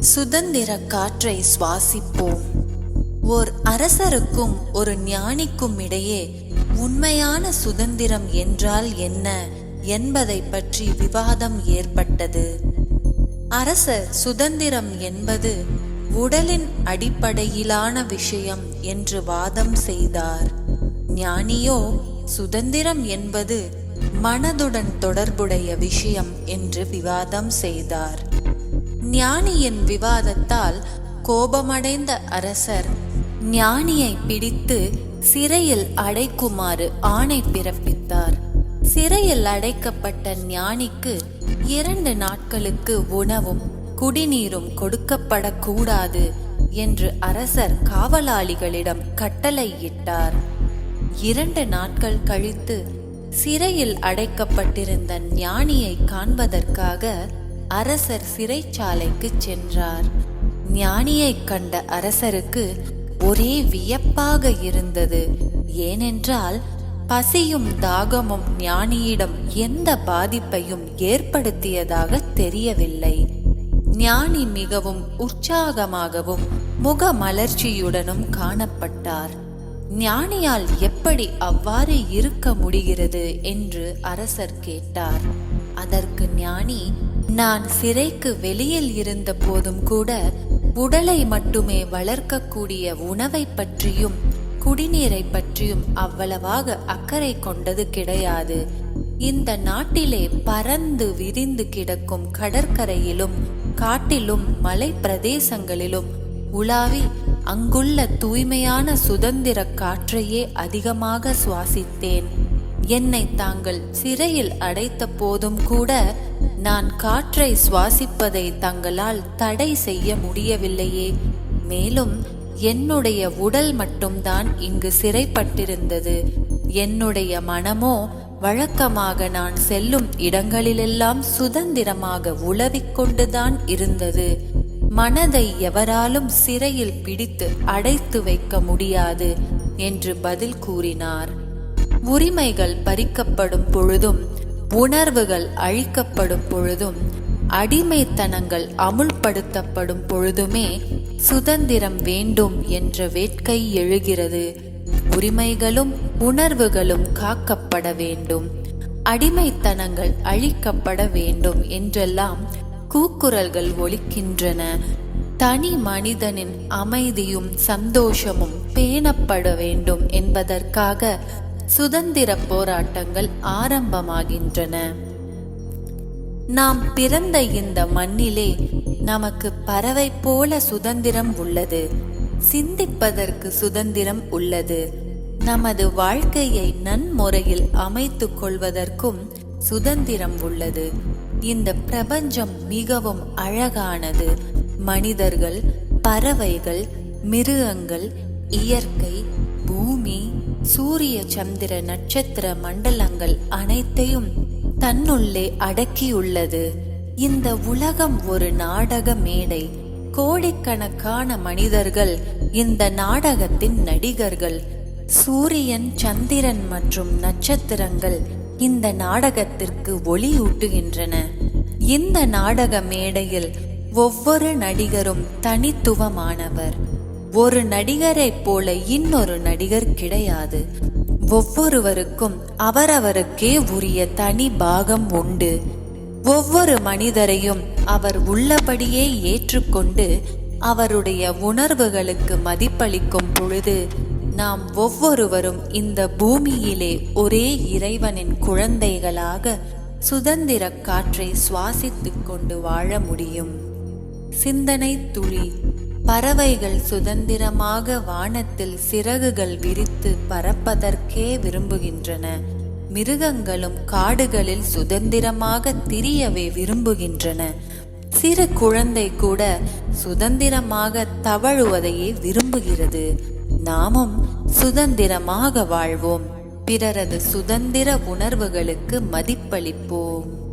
சுதந்திர காற்றை சுவாசிப்போம். ஓர் அரசருக்கும் ஒரு ஞானிக்கும் இடையே உண்மையான சுதந்திரம் என்றால் என்ன என்பதை பற்றி விவாதம் ஏற்பட்டது. அரசர் சுதந்திரம் என்பது உடலின் அடிப்படையிலான விஷயம் என்று வாதம் செய்தார். ஞானியோ சுதந்திரம் என்பது மனதுடன் தொடர்புடைய விஷயம் என்று விவாதம் செய்தார். ஞானியின் விவாதத்தால் கோபமடைந்த அரசர் ஞானியை பிடித்து சிறையில் அடைக்குமாறு ஆணை பிறப்பித்தார். சிறையில் அடைக்கப்பட்ட ஞானிக்கு இரண்டு நாட்களுக்கு உணவும் குடிநீரும் கொடுக்கப்படக்கூடாது என்று அரசர் காவலாளிகளிடம் கட்டளையிட்டார். இரண்டு நாட்கள் கழித்து சிறையில் அடைக்கப்பட்டிருந்த ஞானியை காண்பதற்காக அரசர் சிறைச்சாலைக்கு சென்றார். ஞானியை கண்ட அரசருக்கு ஒரே வியப்பாக இருந்தது. ஏனென்றால் பசியும் தாகமும் ஞானியிடம் எந்த பாதிப்பையும் ஏற்படுத்தியதாக தெரியவில்லை. ஞானி மிகவும் உற்சாகமாகவும் முகமலர்ச்சியுடனும் காணப்பட்டார். ஞானியால் எப்படி அவ்வாறு இருக்க முடிகிறது என்று அரசர் கேட்டார். அதற்கு ஞானி நான் சிறைக்கு வெளியில் இருந்த போதும் கூட உடலை மட்டுமே வளர்க்கக்கூடிய உணவை பற்றியும் குடிநீரை பற்றியும் அவ்வளவாக அக்கறை கொண்டது கிடையாது. இந்த நாட்டிலே பறந்து விரிந்து கிடக்கும் கடற்கரையிலும் காட்டிலும் மலை பிரதேசங்களிலும் உலாவி அங்குள்ள தூய்மையான சுதந்திர காற்றையே அதிகமாக சுவாசித்தேன். என்னை தாங்கள் சிறையில் அடைத்த போதும் கூட நான் காற்றை சுவாசிப்பதை தங்களால் தடை செய்ய முடியவில்லையே. மேலும் என்னுடைய உடல் மட்டும்தான் இங்கு சிறைப்பட்டிருந்தது. என்னுடைய மனமோ வழக்கமாக நான் செல்லும் இடங்களிலெல்லாம் சுதந்திரமாக உளவிக்கொண்டுதான் இருந்தது. மனதை எவராலும் சிறையில் பிடித்து அடைத்து வைக்க முடியாது என்று பதில் கூறினார். உரிமைகள் பறிக்கப்படும் பொழுதும் உணர்வுகள் அழிக்கப்படும் பொழுதும் அடிமைத்தனங்கள் அமுல்படுத்தப்படும் பொழுதுமே சுதந்திரம் வேண்டும் என்ற வேட்கை எழுகிறது. உரிமைகளும் உணர்வுகளும் காக்கப்பட வேண்டும். அடிமைத்தனங்கள் அழிக்கப்பட வேண்டும் என்றெல்லாம் கூக்குரல்கள் ஒலிக்கின்றன. தனி மனிதனின் அமைதியும் சந்தோஷமும் பேணப்பட வேண்டும் என்பதற்காக சுதந்திர போராட்டங்கள் ஆரம்பமாகின்றன. நாம் பிறந்த இந்த மண்ணிலே நமக்கு பறவை போல சுதந்திரம் உள்ளது. சிந்திப்பதற்கு சுதந்திரம் உள்ளது. நமது வாழ்க்கையை நன்முறையில் அமைத்துக் கொள்வதற்கும் சுதந்திரம் உள்ளது. இந்த பிரபஞ்சம் மிகவும் அழகானது. மனிதர்கள் பறவைகள் மிருகங்கள் இயற்கை சூரிய சந்திர நட்சத்திர மண்டலங்கள் அனைத்தையும் தன்னுள்ளே அடக்கியுள்ளது. இந்த உலகம் ஒரு நாடக மேடை. கோடிக்கணக்கான மனிதர்கள் இந்த நாடகத்தின் நடிகர்கள். சூரியன் சந்திரன் மற்றும் நட்சத்திரங்கள் இந்த நாடகத்திற்கு ஒளியூட்டுகின்றன. இந்த நாடக மேடையில் ஒவ்வொரு நடிகரும் தனித்துவமானவர். ஒரு நடிகரைப் போல இன்னொரு நடிகர் கிடையாது. ஒவ்வொருவருக்கும் அவரவருக்கே உரிய தனி பாகம் உண்டு. ஒவ்வொரு மனிதரையும் அவர் உள்ளபடியே ஏற்றுக்கொண்டு அவருடைய உணர்வுகளுக்கு மதிப்பளிக்கும் பொழுது நாம் ஒவ்வொருவரும் இந்த பூமியிலே ஒரே இறைவனின் குழந்தைகளாக சுதந்திர காற்றை சுவாசித்துக் கொண்டு வாழ முடியும். சிந்தனை துளி பறவைகள் சுதந்திரமாக வானத்தில் சிறகுகள் விரித்து பறப்பதற்கே விரும்புகின்றன. மிருகங்களும் காடுகளில் சுதந்திரமாக திரியவே விரும்புகின்றன. சிறு குழந்தை கூட சுதந்திரமாக தவழுவதையே விரும்புகிறது. நாமும் சுதந்திரமாக வாழ்வோம். பிறரது சுதந்திர உணர்வுகளுக்கு மதிப்பளிப்போம்.